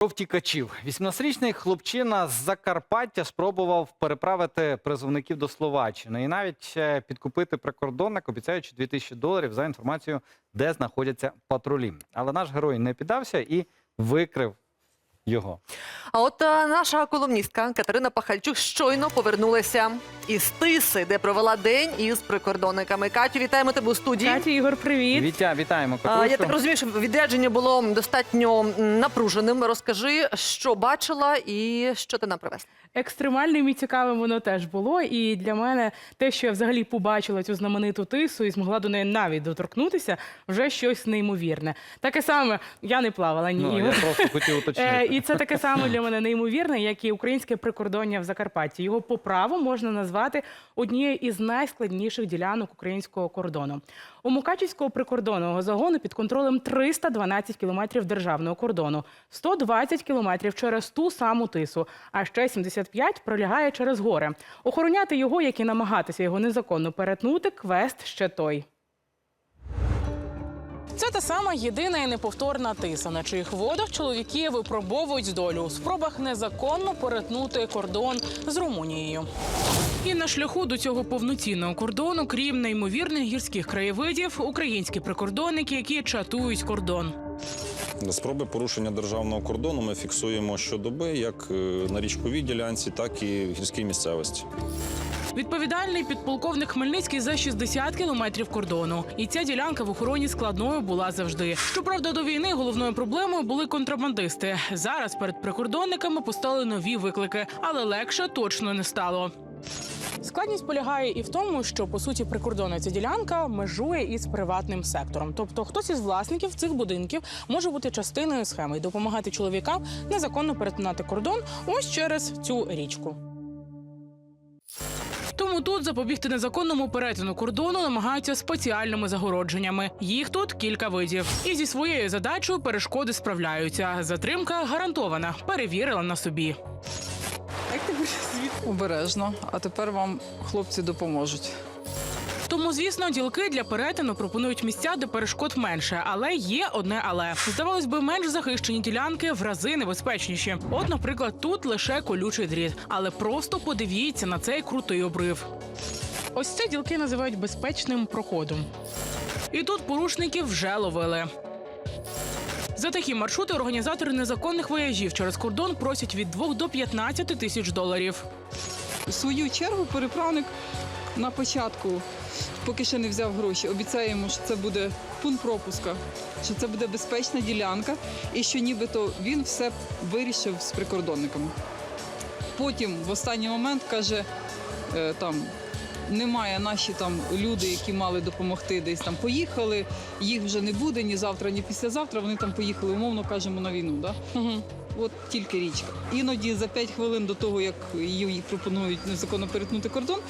Про втікачів. 18-річний хлопчина з Закарпаття спробував переправити призовників до Словаччини і навіть е, підкупити прикордонник, обіцяючи 2000 доларів за інформацію, де знаходяться патрулі. Але наш герой не піддався і викрив його. А от е, наша колумністка Катерина Пахальчук щойно повернулася із Тиси, де провела день із прикордонниками. Катю, вітаємо тебе у студії. Катю, Ігор, привіт. Вітя, вітаємо А, Катюшу. я так розумію, що відрядження було достатньо м, напруженим. Розкажи, що бачила і що ти нам привезла. Екстремальним і цікавим воно теж було. І для мене те, що я взагалі побачила цю знамениту тису і змогла до неї навіть доторкнутися, вже щось неймовірне. Таке саме я не плавала, ні Ну, я просто хотів Е, уточнити. і це таке саме для мене неймовірне, як і українське прикордоння в Закарпатті. Його по праву можна назвати однією із найскладніших ділянок українського кордону. У Мукачівського прикордонного загону під контролем 312 кілометрів державного кордону, 120 кілометрів через ту саму тису, а ще 75 пролягає через гори. Охороняти його, як і намагатися його незаконно перетнути, квест ще той. Це та сама єдина і неповторна тиса, на чиїх водах чоловіки випробовують долю у спробах незаконно перетнути кордон з Румунією. І на шляху до цього повноцінного кордону, крім неймовірних гірських краєвидів, українські прикордонники, які чатують кордон. Спроби порушення державного кордону ми фіксуємо щодоби як е, на річковій ділянці, так і в гірській місцевості. Відповідальний підполковник Хмельницький за 60 кілометрів кордону. І ця ділянка в охороні складною була завжди. Щоправда, до війни головною проблемою були контрабандисти. Зараз перед прикордонниками постали нові виклики, але легше точно не стало. Складність полягає і в тому, що по суті прикордонна ця ділянка межує із приватним сектором. Тобто, хтось із власників цих будинків може бути частиною схеми і допомагати чоловікам незаконно перетинати кордон ось через цю річку. Тому тут запобігти незаконному перетину кордону намагаються спеціальними загородженнями. Їх тут кілька видів. І зі своєю задачею перешкоди справляються. Затримка гарантована. Перевірила на собі. Обережно, а тепер вам хлопці допоможуть. Тому, звісно, ділки для перетину пропонують місця, де перешкод менше, але є одне але здавалось би, менш захищені ділянки в рази небезпечніші. От, наприклад, тут лише колючий дріт, але просто подивіться на цей крутий обрив. Ось це ділки називають безпечним проходом. І тут порушників вже ловили. За такі маршрути організатори незаконних вояжів через кордон просять від 2 до 15 тисяч доларів. В свою чергу переправник на початку, поки ще не взяв гроші, обіцяє йому, що це буде пункт пропуска, що це буде безпечна ділянка, і що нібито він все вирішив з прикордонниками. Потім в останній момент каже, е, там. Немає наші там люди, які мали допомогти, десь там поїхали. Їх вже не буде ні завтра, ні післязавтра. Вони там поїхали, умовно кажемо, на війну. Да? Угу. От тільки річка. Іноді за 5 хвилин до того, як її пропонують незаконно перетнути кордон,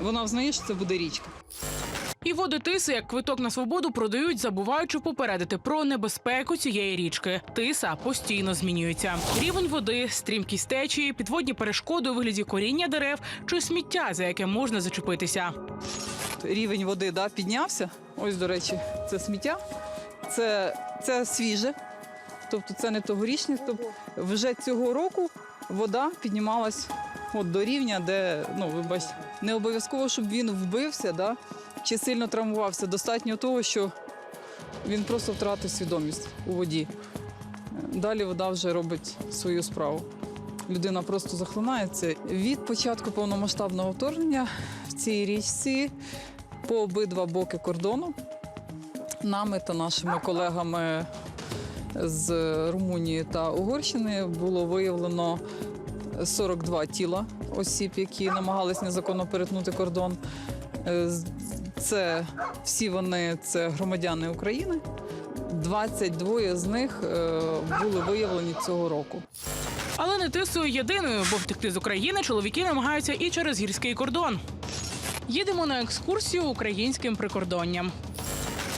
вона взнає, що це буде річка. І води тиси, як квиток на свободу, продають, забуваючи попередити про небезпеку цієї річки. Тиса постійно змінюється. Рівень води, стрімкість течії, підводні перешкоди у вигляді коріння дерев чи сміття, за яке можна зачепитися. Рівень води да, піднявся. Ось, до речі, це сміття. Це, це свіже, тобто це не тогорічне. Тобто вже цього року вода піднімалась от до рівня, де ну, ви бачите, не обов'язково, щоб він вбився да, чи сильно травмувався. Достатньо того, що він просто втратив свідомість у воді. Далі вода вже робить свою справу. Людина просто захлинається. Від початку повномасштабного вторгнення в цій річці по обидва боки кордону нами та нашими колегами з Румунії та Угорщини було виявлено 42 тіла осіб, які намагались незаконно перетнути кордон. Е, Це всі вони це громадяни України. 22 з них е, були виявлені цього року. Але не тисою єдиною, бо втекти з України чоловіки намагаються і через гірський кордон. Їдемо на екскурсію українським прикордонням.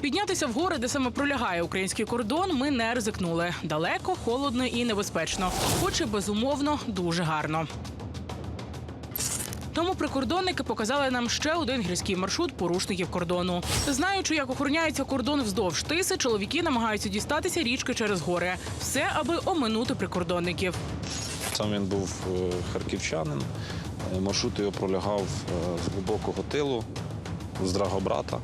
Піднятися в гори, де саме пролягає український кордон, ми не ризикнули. Далеко, холодно і небезпечно, хоч і безумовно дуже гарно. Тому прикордонники показали нам ще один гірський маршрут порушників кордону. Знаючи, як охороняється кордон вздовж тиси, чоловіки намагаються дістатися річки через гори. Все, аби оминути прикордонників. Сам він був е, харківчанин. Е, Маршрут його пролягав е, з глибокого тилу, з Драгобрата.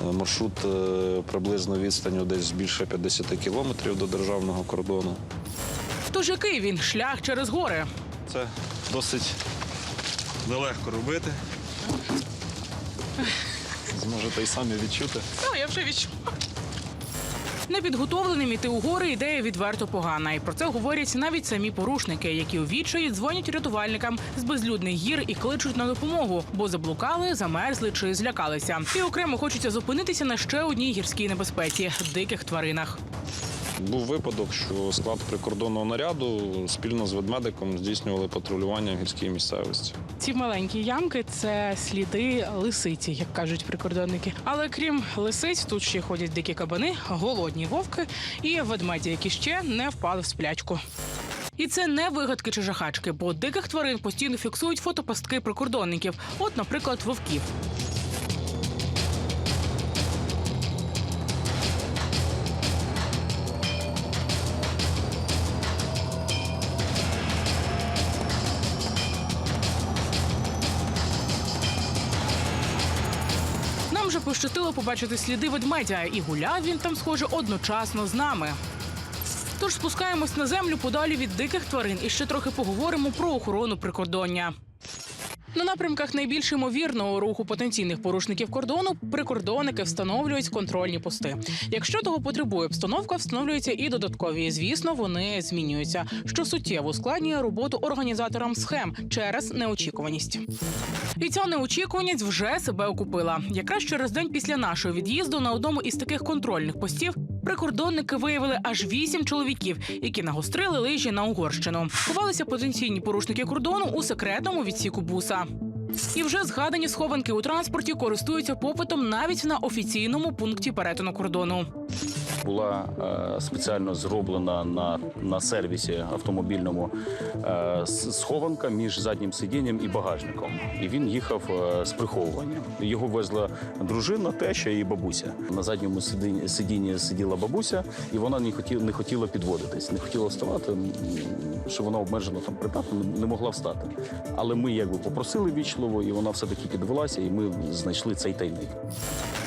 Е, Маршрут е, приблизно відстанню десь більше 50 кілометрів до державного кордону. Тож який він шлях через гори? Це досить нелегко робити. Зможете й самі відчути. Ну, я вже відчула. Непідготовленим іти у гори ідея відверто погана. І про це говорять навіть самі порушники, які у відчаї дзвонять рятувальникам з безлюдних гір і кличуть на допомогу, бо заблукали, замерзли чи злякалися. І окремо хочеться зупинитися на ще одній гірській небезпеці диких тваринах. Був випадок, що склад прикордонного наряду спільно з ведмедиком здійснювали патрулювання в гірській місцевості. Ці маленькі ямки це сліди лисиці, як кажуть прикордонники. Але крім лисиць, тут ще ходять дикі кабани, голодні вовки і ведмеді, які ще не впали в сплячку. І це не вигадки чи жахачки, бо диких тварин постійно фіксують фотопастки прикордонників. От, наприклад, вовків. Нам же пощастило побачити сліди ведмедя, і гуляв він там, схоже, одночасно з нами. Тож спускаємось на землю подалі від диких тварин і ще трохи поговоримо про охорону прикордоння. На напрямках найбільш ймовірного руху потенційних порушників кордону прикордонники встановлюють контрольні пости. Якщо того потребує обстановка, встановлюються і додаткові. Звісно, вони змінюються, що суттєво ускладнює роботу організаторам схем через неочікуваність. І ця неочікуваність вже себе окупила. Якраз через день після нашого від'їзду на одному із таких контрольних постів прикордонники виявили аж вісім чоловіків, які нагострили лижі на Угорщину. Ховалися потенційні порушники кордону у секретному відсіку буса. І вже згадані схованки у транспорті користуються попитом навіть на офіційному пункті перетину кордону. Була е, спеціально зроблена на, на сервісі автомобільному е, схованка між заднім сидінням і багажником. І він їхав е, з приховуванням. Його везла дружина, теща і бабуся. На задньому сидінні, сиділа бабуся, і вона не хотіла, не хотіла підводитись, не хотіла вставати, що вона обмежено там придатна, не- могла встати. Але ми якби попросили вічливо, і вона все-таки підвелася, і ми знайшли цей тайник.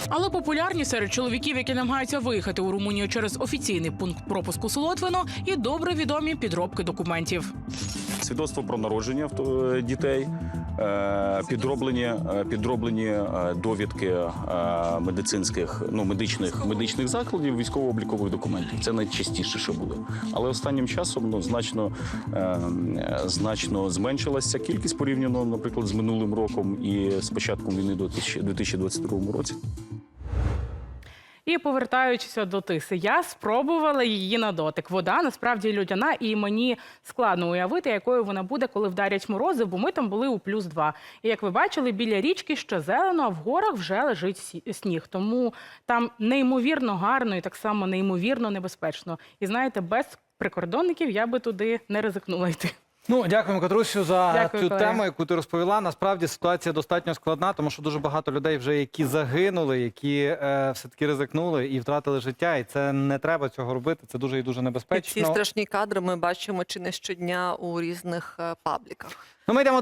Але популярні серед чоловіків, які намагаються виїхати у Румунію через офіційний пункт пропуску Солотвино, і добре відомі підробки документів. свідоцтво про народження е, дітей, е, підроблені, е, підроблені довідки медицинських, ну медичних медичних закладів, військово-облікових документів. Це найчастіше, що буде. Але останнім часом ну значно значно зменшилася кількість порівняно, наприклад, з минулим роком і з початком війни до 2022 році. І повертаючися до тиси, я спробувала її на дотик. Вода насправді людяна, і мені складно уявити, якою вона буде, коли вдарять морози, бо ми там були у плюс два. І як ви бачили, біля річки ще зелено, а в горах вже лежить сніг. Тому там неймовірно гарно і так само неймовірно небезпечно. І знаєте, без прикордонників я би туди не ризикнула йти. Ну, дякуємо, Катрусю, за Дякую, цю колеги. тему, яку ти розповіла. Насправді ситуація достатньо складна, тому що дуже багато людей вже які загинули, які е, все таки ризикнули і втратили життя. І це не треба цього робити. Це дуже і дуже І ці страшні кадри ми бачимо чи не щодня у різних е, пабліках. Ну, ми йдемо